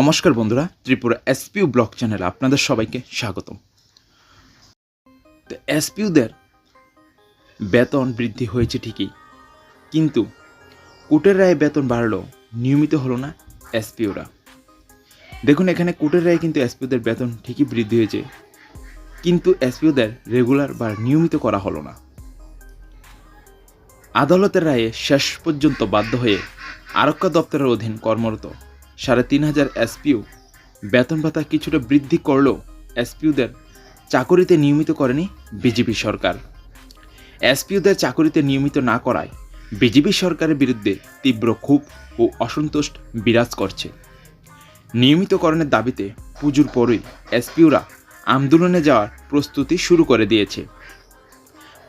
নমস্কার বন্ধুরা, ত্রিপুরা এসপিউ ব্লক চ্যানেলে আপনাদের সবাইকে স্বাগতম। তো এসপিউদের বেতন বৃদ্ধি হয়েছে ঠিকই, কিন্তু কোর্টের রায়ে বেতন বাড়লেও নিয়মিত হলো না এসপিউরা। দেখুন, এখানে কোর্টের রায়ে কিন্তু এসপিউদের বেতন ঠিকই বৃদ্ধি হয়েছে, কিন্তু এসপিউদের রেগুলার বা নিয়মিত করা হলো না। আদালতের রায়ে শেষ পর্যন্ত বাধ্য হয়ে আরক্ষা দপ্তরের অধীন কর্মরত সাড়ে তিন হাজার এসপিউ বেতন ভাতা কিছুটা বৃদ্ধি করলেও এসপিউদের চাকরিতে নিয়মিত করেনি বিজেপি সরকার। এসপিউদের চাকরিতে নিয়মিত না করায় বিজেপি সরকারের বিরুদ্ধে তীব্র ক্ষোভ ও অসন্তোষ বিরাজ করছে। নিয়মিতকরণের দাবিতে পুজোর পরই এসপিউরা আন্দোলনে যাওয়ার প্রস্তুতি শুরু করে দিয়েছে।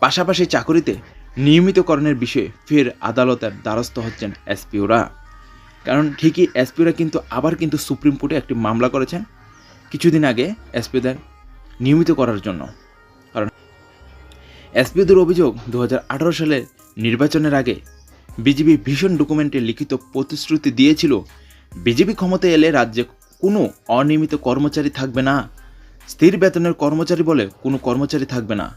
পাশাপাশি চাকরিতে নিয়মিতকরণের বিষয়ে ফের আদালতের দ্বারস্থ হচ্ছেন এসপিওরা। কারণ ঠিকই এসপিওরা কিন্তু আবার কিন্তু সুপ্রিম কোর্টে একটি মামলা করেছেন কিছুদিন আগে এসপিওদের নিয়মিত করার জন্য। কারণ এসপিওদের অভিযোগ দু সালের নির্বাচনের আগে বিজেপি ভীষণ ডকুমেন্টে লিখিত প্রতিশ্রুতি দিয়েছিল, বিজেপি ক্ষমতায় এলে রাজ্যে কোনো অনিয়মিত কর্মচারী থাকবে না, স্থির বেতনের কর্মচারী বলে কোনো কর্মচারী থাকবে না।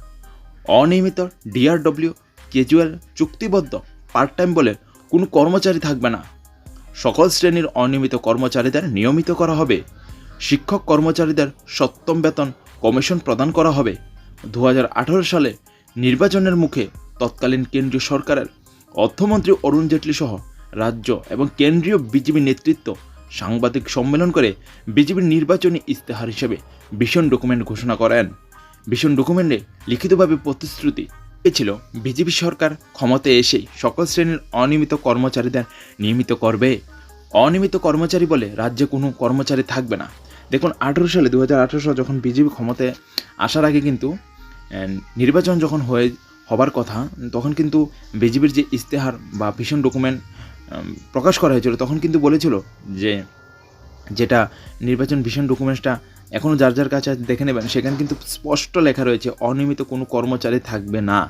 অনিয়মিত ডিআরডব্লিউ, কেজুয়াল, চুক্তিবদ্ধ, পার্ট টাইম বলে কোনো কর্মচারী থাকবে না। সকল শ্রেণির অনিয়মিত কর্মচারীদের নিয়মিত করা হবে। শিক্ষক কর্মচারীদের সপ্তম বেতন কমিশন প্রদান করা হবে। দু হাজার আঠারো সালে নির্বাচনের মুখে তৎকালীন কেন্দ্রীয় সরকারের অর্থমন্ত্রী অরুণ জেটলি সহ রাজ্য এবং কেন্দ্রীয় বিজেপি নেতৃত্ব সাংবাদিক সম্মেলন করে বিজেপির নির্বাচনী ইস্তেহার হিসেবে ভীষণ ডকুমেন্ট ঘোষণা করেন। ভীষণ ডকুমেন্টে লিখিতভাবে প্রতিশ্রুতি ছিল বিজেপি সরকার ক্ষমতায় এসেই সকল শ্রেণির অনিয়মিত কর্মচারীদের নিয়মিত করবে। অনিয়মিত কর্মচারী বলে রাজ্যে কোনো কর্মচারী থাকবে না। দেখুন, আঠেরো সালে দু হাজার আঠেরো সালে যখন বিজেপি ক্ষমতায় আসার আগে কিন্তু নির্বাচন যখন হয়ে, হবার কথা, তখন কিন্তু বিজেপির যে ইস্তেহার বা ভীষণ ডকুমেন্ট প্রকাশ করা হয়েছিল, তখন কিন্তু বলেছিল যে, যেটা নির্বাচন ভীষণ ডকুমেন্টসটা এখনও যার যার কাছে দেখে নেবেন। সেখানে কিন্তু স্পষ্ট লেখা রয়েছে, অনিয়মিত কোনো কর্মচারী থাকবে না।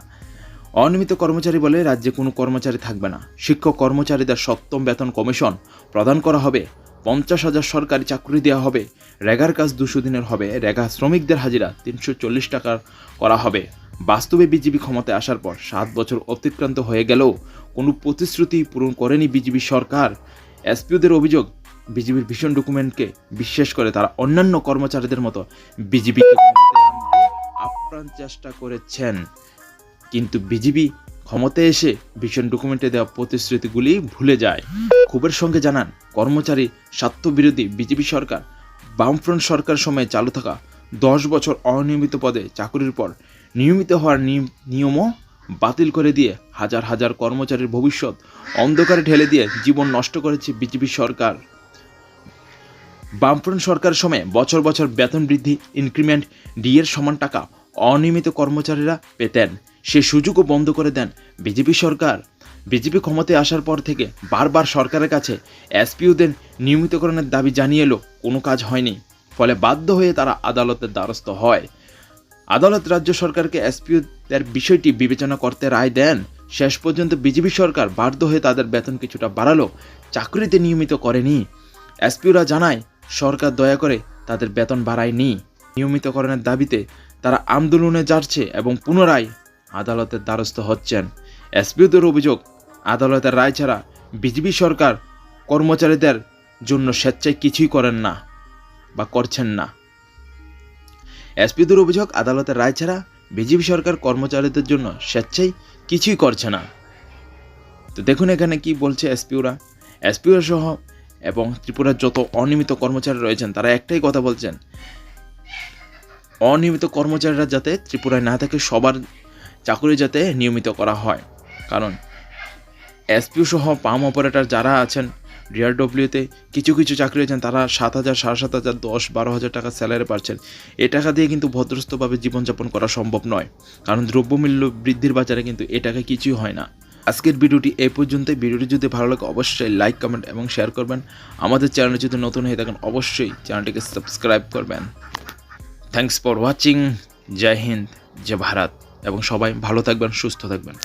অনিয়মিত কর্মচারী বলে রাজ্যে কোনো কর্মচারী থাকবে না। শিক্ষক কর্মচারীদের সপ্তম বেতন কমিশন প্রদান করা হবে। পঞ্চাশ হাজার সরকারি চাকরি দেওয়া হবে। রেগার কাজ দুশো দিনের হবে। রেগা শ্রমিকদের হাজিরা তিনশো চল্লিশ টাকার করা হবে। বাস্তবে বিজেপি ক্ষমতায় আসার পর সাত বছর অতিক্রান্ত হয়ে গেলেও কোনো প্রতিশ্রুতি পূরণ করেনি বিজেপি সরকার। এসপিওদের অভিযোগ বিজেপির ভীষণ ডকুমেন্টকে বিশ্বাস করে তারা অন্যান্য কর্মচারীদের মতো বিজেপিকে আপ্রাণ চেষ্টা করেছেন। কিন্তু বিজেপি ক্ষমতায় এসে ভীষণ ডকুমেন্টে দেওয়া প্রতিশ্রুতিগুলি ভুলে যায়। ক্ষোভের সঙ্গে জানান, কর্মচারী স্বার্থবিরোধী বিজেপি সরকার, বামফ্রন্ট সরকার সময়ে চালু থাকা দশ বছর অনিয়মিত পদে চাকরির পর নিয়মিত হওয়ার নিয়ম- নিয়মও বাতিল করে দিয়ে হাজার হাজার কর্মচারীর ভবিষ্যৎ অন্ধকারে ঢেলে দিয়ে জীবন নষ্ট করেছে বিজেপি সরকার। বামফ্রন্ট সরকারের সময় বছর বছর বেতন বৃদ্ধি ইনক্রিমেন্ট ডিএর সমান টাকা অনিয়মিত কর্মচারীরা পেতেন। সে সুযোগও বন্ধ করে দেন বিজেপি সরকার। বিজেপি ক্ষমতায় আসার পর থেকে বারবার সরকারের কাছে এসপিওদের নিয়মিতকরণের দাবি জানিয়ে এলো, কোনো কাজ হয়নি। ফলে বাধ্য হয়ে তারা আদালতের দ্বারস্থ হয়। আদালত রাজ্য সরকারকে এসপিওদের বিষয়টি বিবেচনা করতে রায় দেন। শেষ পর্যন্ত বিজেপি সরকার বাধ্য হয়ে তাদের বেতন কিছুটা বাড়ালো, চাকরিতে নিয়মিত করেনি। এসপিওরা জানায় সরকার দয়া করে তাদের বেতন বাড়ায়নি নিয়মিতকরণের দাবিতে তারা আন্দোলনে যাচ্ছে এবং পুনরায় আদালতের দ্বারস্থ হচ্ছেন। এসপিওদের অভিযোগ, আদালতের রায় ছাড়া বিজেপি সরকার কর্মচারীদের জন্য স্বেচ্ছায় কিছুই করেন না বা করছেন না। এসপিদের অভিযোগ, আদালতের রায় ছাড়া বিজেপি সরকার কর্মচারীদের জন্য স্বেচ্ছায় কিছুই করছে না। তো দেখুন এখানে কি বলছে এসপিওরা। এসপিও সহ এবং ত্রিপুরার যত অনিয়মিত কর্মচারী রয়েছেন, তারা একটাই কথা বলছেন। অনিয়মিত কর্মচারীরা যাতে ত্রিপুরায় না থাকে, সবার চাকরি যাতে নিয়মিত করা হয়। কারণ এসপিও সহ পাম অপারেটর যারা আছেন, ডিআরডব্লিউতে কিছু কিছু চাকরি আছেন তারা সাত হাজার, সাড়ে সাত হাজার, দশ, বারো হাজার টাকা স্যালারি পাচ্ছেন। এ টাকা দিয়ে কিন্তু ভদ্রস্থভাবে জীবনযাপন করা সম্ভব নয়। কারণ দ্রব্যমূল্য বৃদ্ধির বাজারে কিন্তু এ টাকা কিছুই হয় না। আজকের ভিডিওটি এই পর্যন্তই। ভিডিওটি যদি ভালো লাগে, অবশ্যই লাইক কমেন্ট এবং শেয়ার করবেন। আমাদের চ্যানেলে যদি নতুন হয়ে থাকেন, অবশ্যই চ্যানেলটিকে সাবস্ক্রাইব করবেন। Thanks for watching Jai Hind Jai Bharat এবং সবাই ভালো থাকবেন, সুস্থ থাকবেন।